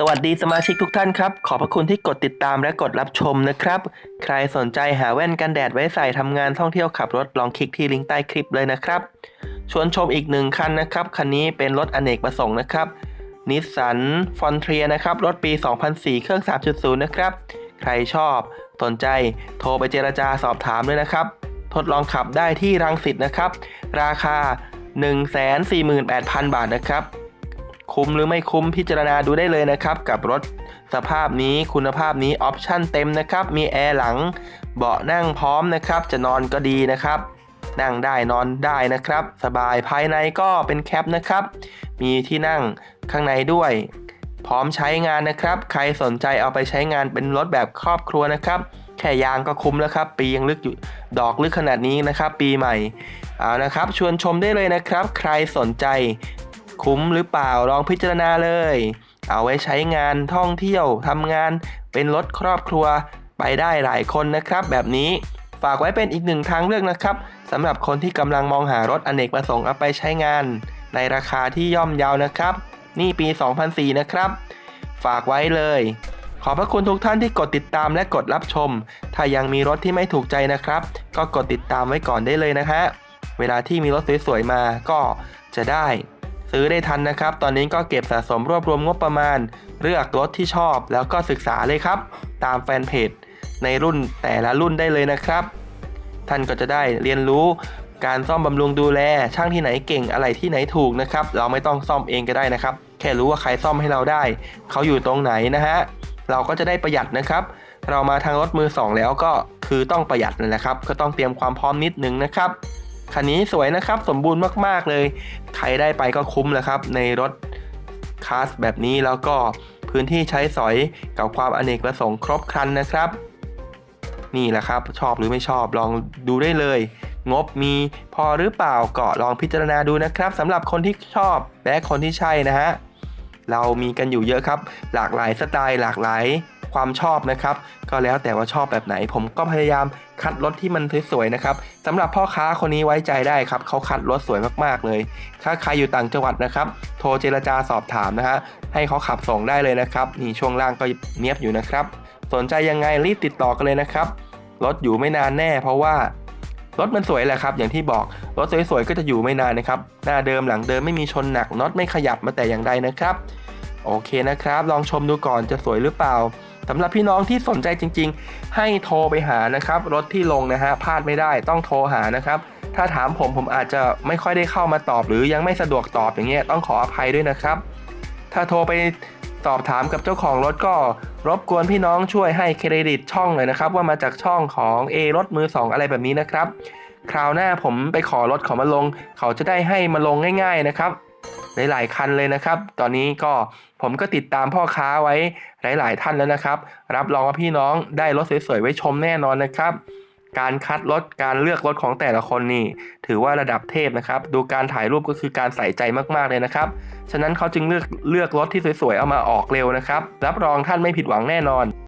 สวัสดีสมาชิกทุกท่านครับ ขอบพระคุณที่กดติดตามและกดรับชมนะครับ ใครสนใจหาแว่นกันแดดไว้ใส่ทำงานท่องเที่ยวขับรถลองคลิกที่ลิงก์ใต้คลิปเลยนะครับ ชวนชมอีกหนึ่งคันนะครับ คันนี้เป็นรถอเนกประสงค์นะครับนิสสันฟอนเทียนะครับ รถปี 2004 เครื่อง 3.0 นะครับ ใครชอบ สนใจโทรไปเจรจาสอบถามด้วยนะครับ ทดลองขับได้ที่รังสิตนะครับ ราคา 148,000 บาทนะครับ คุ้มหรือไม่คุ้มพิจารณาดูได้เลยนะครับ กับรถสภาพนี้คุณภาพนี้ออปชั่นเต็มนะครับ มีแอร์หลัง เบาะนั่งพร้อมนะครับ จะนอนก็ดีนะครับ นั่งได้นอนได้นะครับ สบายภายในก็เป็นแคปนะครับ มีที่นั่งข้างในด้วย พร้อมใช้งานนะครับ ใครสนใจเอาไปใช้งานเป็นรถแบบครอบครัวนะครับ แค่ยางก็คุ้มแล้วครับ ปียังลึกอยู่ดอกลึกขนาดนี้นะครับ ปีใหม่เอานะครับ ชวนชมได้เลยนะครับ ใครสนใจ คุ้มหรือเปล่าลองพิจารณาเลย เอาไว้ใช้งานท่องเที่ยวทำงานเป็นรถครอบครัวไปได้หลายคนนะครับ แบบนี้ฝากไว้เป็นอีกหนึ่งทางเลือกนะครับสำหรับคนที่กำลังมองหารถอเนกประสงค์เอาไปใช้งาน ในราคาที่ย่อมเยาวนะครับ นี่ปี 2004 นะครับ ฝากไว้เลย ขอบพระคุณทุกท่านที่กดติดตามและกดรับชม ถ้ายังมีรถที่ไม่ถูกใจนะครับ ก็กดติดตามไว้ก่อนได้เลยนะฮะเวลาที่มีรถสวยๆมาก็จะได้ ซื้อได้ทันนะครับ ตอนนี้ก็เก็บสะสมรวบรวมงบประมาณ เลือกรถที่ชอบ แล้วก็ศึกษาเลยครับ ตามแฟนเพจในรุ่นแต่ละรุ่นได้เลยนะครับ ท่านก็จะได้เรียนรู้การซ่อมบำรุงดูแล ช่างที่ไหนเก่งอะไรที่ไหนถูกนะครับ เราไม่ต้องซ่อมเองก็ได้นะครับ แค่รู้ว่าใครซ่อมให้เราได้ เขาอยู่ตรงไหนนะฮะเราก็จะได้ประหยัดนะครับ เรามาทางรถมือสองแล้วก็คือต้องประหยัดนั่นแหละครับ ก็ต้องเตรียมความพร้อมนิดนึงนะครับ คันนี้สวยนะครับสมบูรณ์มาก ๆ เลย ใครได้ไปก็คุ้มแหละครับ ในรถคลาสแบบนี้แล้วก็พื้นที่ใช้สอยกับความอเนกประสงค์ครบครันนะครับ นี่แหละครับ ชอบหรือไม่ชอบลองดูได้เลย งบมีพอหรือเปล่าก็ลองพิจารณาดูนะครับสำหรับคนที่ชอบและคนที่ใช่นะฮะเรามีกันอยู่เยอะครับ หลากหลายสไตล์หลากหลาย ความชอบนะครับ ก็แล้วแต่ว่าชอบแบบไหน ผมก็พยายามคัดรถที่มันสวยๆนะครับสำหรับพ่อค้าคนนี้ไว้ใจได้ครับเขาคัดรถสวยมากๆเลย ถ้าใครอยู่ต่างจังหวัดนะครับ โทรเจรจาสอบถามนะฮะให้เขาขับส่งได้เลยนะครับนี่ช่วงล่างก็เนียบอยู่นะครับ สนใจยังไงรีบติดต่อกันเลยนะครับรถอยู่ไม่นานแน่ เพราะว่ารถมันสวยแหละครับ อย่างที่บอกรถสวยๆก็จะอยู่ไม่นานนะครับ หน้าเดิมหลังเดิมไม่มีชนหนักน็อตไม่ขยับมาแต่อย่างใดนะครับ โอเคนะครับ ลองชมดูก่อนจะสวยหรือเปล่า สำหรับพี่น้องที่สนใจจริง ๆ ให้โทรไปหานะครับ รถที่ลงนะฮะพลาดไม่ได้ต้องโทรหานะครับ ถ้าถามผมผมอาจจะไม่ค่อยได้เข้ามาตอบ หรือยังไม่สะดวกตอบอย่างเงี้ยต้องขออภัยด้วยนะครับ ถ้าโทรไปสอบถามกับเจ้าของรถก็รบกวนพี่น้องช่วยให้เครดิตช่องหน่อยนะครับ ว่ามาจากช่องของ A รถมือ 2 อะไรแบบนี้นะครับ คราวหน้าผมไปขอรถเขามาลง เขาจะได้ให้มาลงง่าย ๆนะครับ หลาย ๆ คันเลยนะครับ ตอนนี้ก็ผมก็ติดตามพ่อค้าไว้หลาย ๆ ท่านแล้วนะครับ รับรองว่าพี่น้องได้รถสวย ๆ ไว้ชมแน่นอนนะครับ การคัดรถการเลือกรถของแต่ละคนนี่ ถือว่าระดับเทพนะครับ ดูการถ่ายรูปก็คือการใส่ใจมากๆเลยนะครับ ฉะนั้นเขาจึงเลือกเลือกรถที่สวย ๆ เอามาออกเร็วนะครับ รับรองท่านไม่ผิดหวังแน่นอน